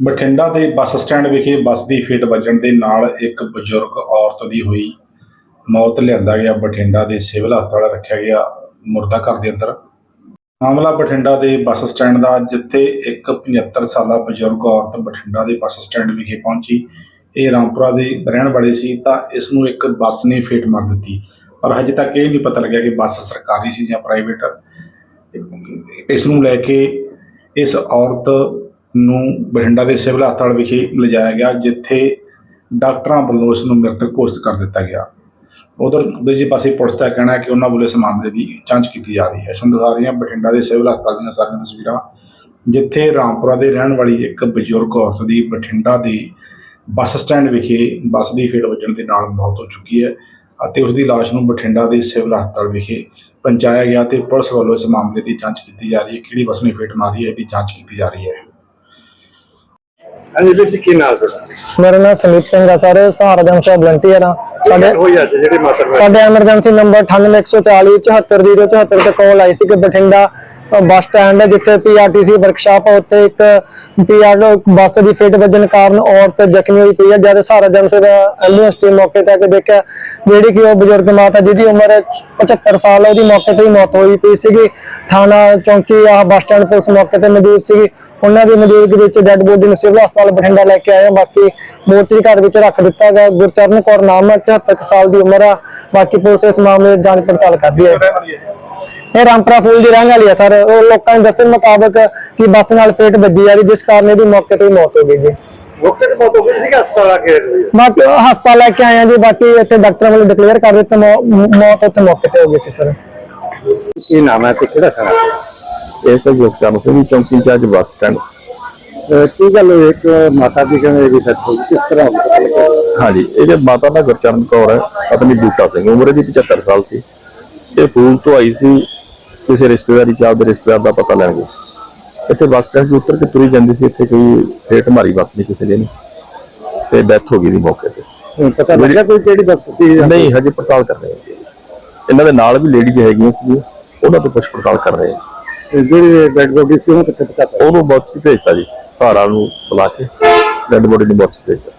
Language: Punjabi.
ਬਠਿੰਡਾ ਦੇ ਬੱਸ ਸਟੈਂਡ ਵਿਖੇ ਬੱਸ ਦੀ ਫੇਟ ਵੱਜਣ ਦੇ ਨਾਲ ਇੱਕ ਬਜ਼ੁਰਗ ਔਰਤ ਦੀ ਹੋਈ ਮੌਤ ਲਿਆਂਦਾ ਗਿਆ। ਬਠਿੰਡਾ ਦੇ ਸਿਵਲ ਹਸਪਤਾਲ ਰੱਖਿਆ ਗਿਆ ਮੁਰਦਾ ਘਰ ਦੇ ਅੰਦਰ। ਮਾਮਲਾ ਬਠਿੰਡਾ ਦੇ ਬੱਸ ਸਟੈਂਡ ਦਾ, ਜਿੱਥੇ ਇੱਕ 75 ਸਾਲਾ ਬਜ਼ੁਰਗ ਔਰਤ ਬਠਿੰਡਾ ਦੇ ਬੱਸ ਸਟੈਂਡ ਵਿਖੇ ਪਹੁੰਚੀ। ਇਹ ਰਾਮਪੁਰਾ ਦੇ ਰਹਿਣ ਵਾਲੇ ਸੀ, ਤਾਂ ਇਸ ਨੂੰ ਇੱਕ ਬੱਸ ਨੇ ਫੇਟ ਮਾਰ ਦਿੱਤੀ। ਪਰ ਹਜੇ ਤੱਕ ਇਹ ਨਹੀਂ ਪਤਾ ਲੱਗਿਆ ਕਿ ਬੱਸ ਸਰਕਾਰੀ ਸੀ ਜਾਂ ਪ੍ਰਾਈਵੇਟ ਇਸ ਨੂੰ ਲੈ ਕੇ ਇਸ ਔਰਤ ਨੂੰ ਬਠਿੰਡਾ ਦੇ ਸਿਵਲ ਹਸਪਤਾਲ ਵਿਖੇ ਲਿਜਾਇਆ ਗਿਆ, ਜਿੱਥੇ ਡਾਕਟਰਾਂ ਵੱਲੋਂ ਇਸ ਨੂੰ ਮ੍ਰਿਤਕ ਘੋਸ਼ਿਤ ਕਰ ਦਿੱਤਾ ਗਿਆ। ਉਧਰ ਦੂਜੇ ਪਾਸੇ ਪੁਲਿਸ ਦਾ ਕਹਿਣਾ ਹੈ ਕਿ ਉਹਨਾਂ ਵੱਲੋਂ ਇਸ ਮਾਮਲੇ ਦੀ ਜਾਂਚ ਕੀਤੀ ਜਾ ਰਹੀ ਹੈ। ਇਸ ਨੂੰ ਦਿਖਾ ਰਹੀਆਂ ਬਠਿੰਡਾ ਦੇ ਸਿਵਲ ਹਸਪਤਾਲ ਦੀਆਂ ਸਾਰੀਆਂ ਤਸਵੀਰਾਂ, ਜਿੱਥੇ ਰਾਮਪੁਰਾ ਦੇ ਰਹਿਣ ਵਾਲੀ ਇੱਕ ਬਜ਼ੁਰਗ ਔਰਤ ਦੀ ਬਠਿੰਡਾ ਦੇ ਬੱਸ ਸਟੈਂਡ ਵਿਖੇ ਬੱਸ ਦੀ ਫੇਟ ਵੱਜਣ ਦੇ ਨਾਲ ਮੌਤ ਹੋ ਚੁੱਕੀ ਹੈ ਅਤੇ ਉਸ ਦੀ ਲਾਸ਼ ਨੂੰ ਬਠਿੰਡਾ ਦੇ ਸਿਵਲ ਹਸਪਤਾਲ ਵਿਖੇ ਪਹੁੰਚਾਇਆ ਗਿਆ ਤੇ ਪੁਲਿਸ ਵੱਲੋਂ ਇਸ ਮਾਮਲੇ ਦੀ ਜਾਂਚ ਕੀਤੀ ਜਾ ਰਹੀ ਹੈ। ਕਿਹੜੀ ਬੱਸ ਨੇ ਫੇਟ ਮਾਰੀ ਹੈ, ਇਹਦੀ ਜਾਂਚ ਕੀਤੀ ਜਾ ਰਹੀ ਹੈ। ਹਾਂਜੀ ਵੀਰ ਜੀ ਕੀ ਨਾਮ ਤੁਹਾਡਾ? ਮੇਰਾ ਨਾਮ ਸੰਦੀਪ ਸਿੰਘ ਆ ਸਰ ਸਹਾਰਾ ਜਨ ਸਾਹਿਬ ਵਲੰਟੀਅਰ ਆ। ਸਾਡੇ ਹੋਈ ਅੱਜ ਜਿਹੜੀ ਮਾਤਰ ਹੋਈ ਸਾਡੇ ਐਮਰਜੈਂਸੀ ਨੰਬਰ 98144 74074 ਤੇ ਕਾਲ ਆਈ ਸੀ ਕਿ ਬਠਿੰਡਾ ਬੱਸ ਸਟੈਂਡ ਹੈ ਜਿੱਥੇ ਪੀਆਰਟੀਸੀ ਵਰਕਸ਼ਾਪ ਆ ਉੱਤੇ ਇੱਕ ਪੀਆਰ ਬੱਸ ਦੀ ਫਿੱਟ ਵੱਜਣ ਕਾਰਨ ਔਰਤ ਜ਼ਖਮੀ ਹੋਈ ਪਈ ਹੈ ਜਦ ਸਹਾਰਾ ਜਨ ਸੇਵਾ ਐਂਬੂਲੈਂਸ ਟੀਮ ਮੌਕੇ ਤੇ ਆ ਕੇ ਦੇਖਿਆ, ਜਿਹੜੀ ਕਿ ਉਹ ਬਜ਼ੁਰਗ ਮਾਤਾ ਜਿਹਦੀ ਉਮਰ 75 ਸਾਲ ਹੈ ਉਹਦੀ ਮੌਕੇ ਤੇ ਹੀ ਮੌਤ ਹੋਈ ਪਈ ਸੀਗੀ। ਥਾਣਾ ਚੌਂਕੀ ਆ, ਬੱਸ ਸਟੈਂਡ ਪੁਲਿਸ ਮੌਕੇ ਤੇ ਮੌਜੂਦ ਸੀਗੀ। ਉਹਨਾਂ ਦੀ ਮੌਜੂਦਗੀ ਵਿੱਚ ਡੈੱਡ ਬੋਡੀ ਨੂੰ ਸਿਵਲ ਹਸਪਤਾਲ ਬਠਿੰਡਾ ਲੈ ਕੇ ਆਏ ਬਾਕੀ ਮੋਰਚੀ ਘਰ ਵਿੱਚ ਰੱਖ ਦਿੱਤਾ ਗਿਆ। ਗੁਰਚਰਨ ਕੌਰ ਨਾਮ ਹੈ 73 ਸਾਲ ਦੀ ਉਮਰ ਆ। ਬਾਕੀ ਪੁਲਿਸ ਇਸ ਮਾਮਲੇ ਦੀ ਜਾਂਚ ਪੜਤਾਲ ਕਰ ਰਹੀ ਹੈ। ਇਹ ਰਾਮਪੁਰਾ ਫੂਲ ਦੀ ਰਹਿਣ ਵਾਲੀ ਹੈ ਸਰ। ਉਹ ਲੋਕਾਂ ਦੇ ਦੱਸਣ ਮੁਤਾਬਕ ਕਿ ਬੱਸ ਨਾਲ ਫੇਟ ਵੱਜੀ ਆ ਰਹੀ ਜਿਸ ਕਾਰਨ ਇਹਦੀ ਮੌਕੇ ਤੇ ਹੀ ਮੌਤ ਹੋ ਗਈ ਜੀ। ਮੌਕੇ ਤੇ ਮੌਤ ਹੋ ਗਈ ਸੀ ਕਿ ਹਸਪਤਾਲ ਆ ਕੇ? ਬਾਕੀ ਉਹ ਹਸਪਤਾਲ ਲੈ ਕੇ ਆਏ ਆ ਜੀ ਬਾਕੀ ਇੱਥੇ ਡਾਕਟਰ ਵੱਲੋਂ ਡਿਕਲੇਅਰ ਕਰ ਦਿੱਤਾ ਮੌ- ਮੌਤ ਉੱਥੇ ਮੌਕੇ ਤੇ ਹੋ ਗਈ ਸੀ ਸਰ। ਕੀ ਨਾਮ ਹੈ ਤੇ ਕਿਹੜਾ ਥਾਣਾ? ਇਹ ਸਭ ਚੌਂਕੀ ਬੱਸ ਸਟੈਂਡ। ਅਹ ਕੀ ਗੱਲ ਹੋਈ? ਇੱਕ ਮਾਤਾ ਦੀ ਕਹਿੰਦੇ ਇਹਦੀ ਡੈਥ ਹੋਈ ਕਿਸ ਤਰ੍ਹਾਂ ਹੋਈ ਪਤਾ ਲੱਗਿਆ? ਹਾਂਜੀ ਇਹਦੇ ਮਾਤਾ ਦਾ ਗੁਰਚਰਨ ਕੌਰ ਹੈ ਪਤਨੀ ਬੂਟਾ ਸਿੰਘ ਉਮਰ ਇਹਦੀ 75 ਸਾਲ ਸੀ। ਇਹ ਫੂਲ ਤੋਂ ਆਈ ਸੀ ਕਿਸੇ ਰਿਸ਼ਤੇਦਾਰੀ ਚ ਆਪਦੇ ਰਿਸ਼ਤੇਦਾਰ ਦਾ ਪਤਾ ਲੈਣ ਗਈ ਇੱਥੇ ਬੱਸ ਸਟੈਂਡ 'ਤੇ ਉਤਰ ਕੇ ਤੁਰੀ ਜਾਂਦੀ ਸੀ ਇੱਥੇ ਕੋਈ ਫੇਟ ਮਾਰੀ ਬੱਸ ਨਹੀਂ ਕਿਸੇ ਨੇ ਨਹੀਂ ਤੇ ਡੈਥ ਹੋ ਗਈ ਦੀ ਮੌਕੇ ਤੇ। ਪਤਾ ਲੱਗਿਆ ਕੋਈ ਕਿਹੜੀ ਬੱਸ ਸੀ ਨਹੀਂ ਹਜੇ ਪੜਤਾਲ ਕਰ ਰਹੇ ਹਾਂ। ਇਹਨਾਂ ਦੇ ਨਾਲ ਵੀ ਲੇਡੀ ਹੈਗੀਆਂ ਸੀ ਉਹਨਾਂ ਤੋਂ ਪੁੱਛ ਪੜਤਾਲ ਕਰ ਰਹੇ ਹਾਂ। ਜਿਹੜੀ ਡੈਡ ਬੋਡੀ ਸੀ ਉਹ ਕਿੱਥੇ ਪਤਾ? ਉਹਨੂੰ ਬਹੁਤ ਭੇਜਤਾ ਜੀ ਸਹਾਰਾ ਨੂੰ ਬੁਲਾ ਕੇ। ਡੈਡ ਬੋਡੀ ਨੂੰ ਬਹੁਤ ਭੇਜਤਾ।